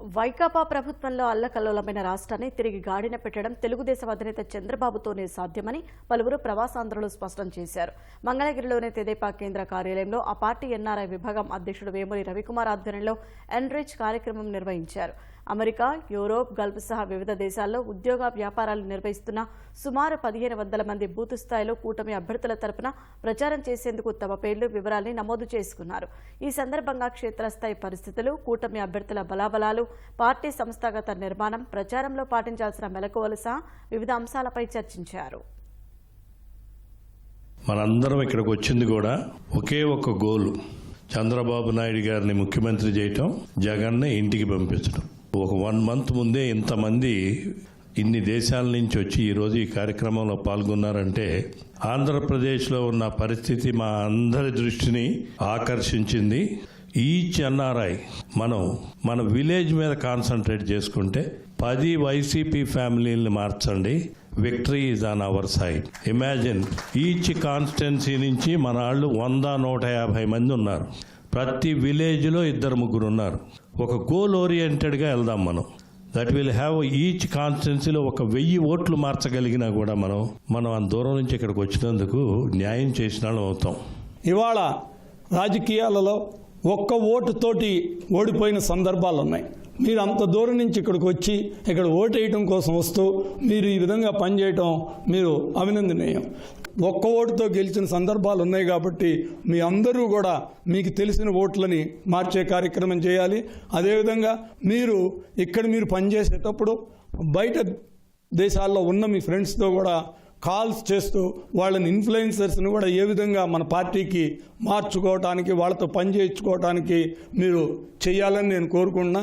వైకాపా ప్రభుత్వంలో అల్లకల్లోలమైన రాష్ట్రాన్ని తిరిగి గాడిన పెట్టడం తెలుగుదేశం అధినేత చంద్రబాబుతోనే సాధ్యమని పలువురు ప్రవాసాంధ్రులు స్పష్టం చేశారు. మంగళగిరిలోని తెదేపా కేంద్ర కార్యాలయంలో ఆ పార్టీ ఎన్ఆర్ఐ విభాగం అధ్యక్షుడు వేమూరి రవికుమార్ ఆధ్వర్యంలో ఎన్రిచ్ కార్యక్రమం నిర్వహించారు. అమెరికా యూరోప్ గల్ఫ్ సహా వివిధ దేశాల్లో ఉద్యోగ వ్యాపారాలు నిర్వహిస్తున్న సుమారు పదిహేను వందల మంది బూత్ స్థాయిలో కూటమి అభ్యర్థుల తరపున ప్రచారం చేసేందుకు తమ పేర్లు వివరాల్ని నమోదు చేసుకున్నారు. ఈ సందర్భంగా క్షేత్రస్థాయి పరిస్థితులు కూటమి అభ్యర్థుల బలాబలాలు పార్టీ సంస్థాగత నిర్మాణం ప్రచారంలో పాటించాల్సిన మెలకువలు సహా వివిధ అంశాలపై చర్చించారు. మనందరం ఇక్కడికి వచ్చింది కూడా ఒకే ఒక గోలు చంద్రబాబు నాయుడు గారిని ముఖ్యమంత్రి చేయటం జగన్ని ఇంటికి పంపించడం ఒక వన్ మంత్ ముందే ఇంతమంది ఇన్ని దేశాల నుంచి వచ్చి ఈరోజు ఈ కార్యక్రమంలో పాల్గొన్నారంటే ఆంధ్రప్రదేశ్లో ఉన్న పరిస్థితి మా అందరి దృష్టిని ఆకర్షించింది. ఈచ్ ఎన్ఆర్ఐ మనం మన విలేజ్ మీద కాన్సన్ట్రేట్ చేసుకుంటే పది వైసీపీ ఫ్యామిలీని మార్చండి. Victory is on our side. Imagine each constituency నుంచి మన వాళ్ళు వంద నూట యాభై మంది ఉన్నారు. ప్రతి విలేజ్లో ఇద్దరు ముగ్గురు ఉన్నారు. ఒక గోల్ ఓరియంటెడ్గా వెళ్దాం మనం. దట్ విల్ హ్యావ్ ఈచ్ కాన్స్టిట్యున్సీలో ఒక వెయ్యి ఓట్లు మార్చగలిగినా కూడా మనం మనం అంత దూరం నుంచి ఇక్కడికి వచ్చినందుకు న్యాయం చేసిన వాళ్ళం అవుతాం. ఇవాళ రాజకీయాలలో ఒక్క ఓటుతోటి ఓడిపోయిన సందర్భాలు ఉన్నాయి మీరు అంత దూరం నుంచి ఇక్కడికి వచ్చి ఇక్కడ ఓటేయటం కోసం వస్తూ మీరు ఈ విధంగా పనిచేయటం మీరు అభినందనీయం. ఒక్క ఓటుతో గెలిచిన సందర్భాలు ఉన్నాయి కాబట్టి మీ అందరూ కూడా మీకు తెలిసిన ఓట్లని మార్చే కార్యక్రమం చేయాలి. అదేవిధంగా మీరు ఇక్కడ మీరు పనిచేసేటప్పుడు బయట దేశాల్లో ఉన్న మీ ఫ్రెండ్స్తో కూడా కాల్స్ చేస్తూ వాళ్ళని ఇన్ఫ్లుయెన్సర్స్ని కూడా ఏ విధంగా మన పార్టీకి మార్చుకోవటానికి వాళ్ళతో పనిచేయించుకోవటానికి మీరు చేయాలని నేను కోరుకుంటున్నా.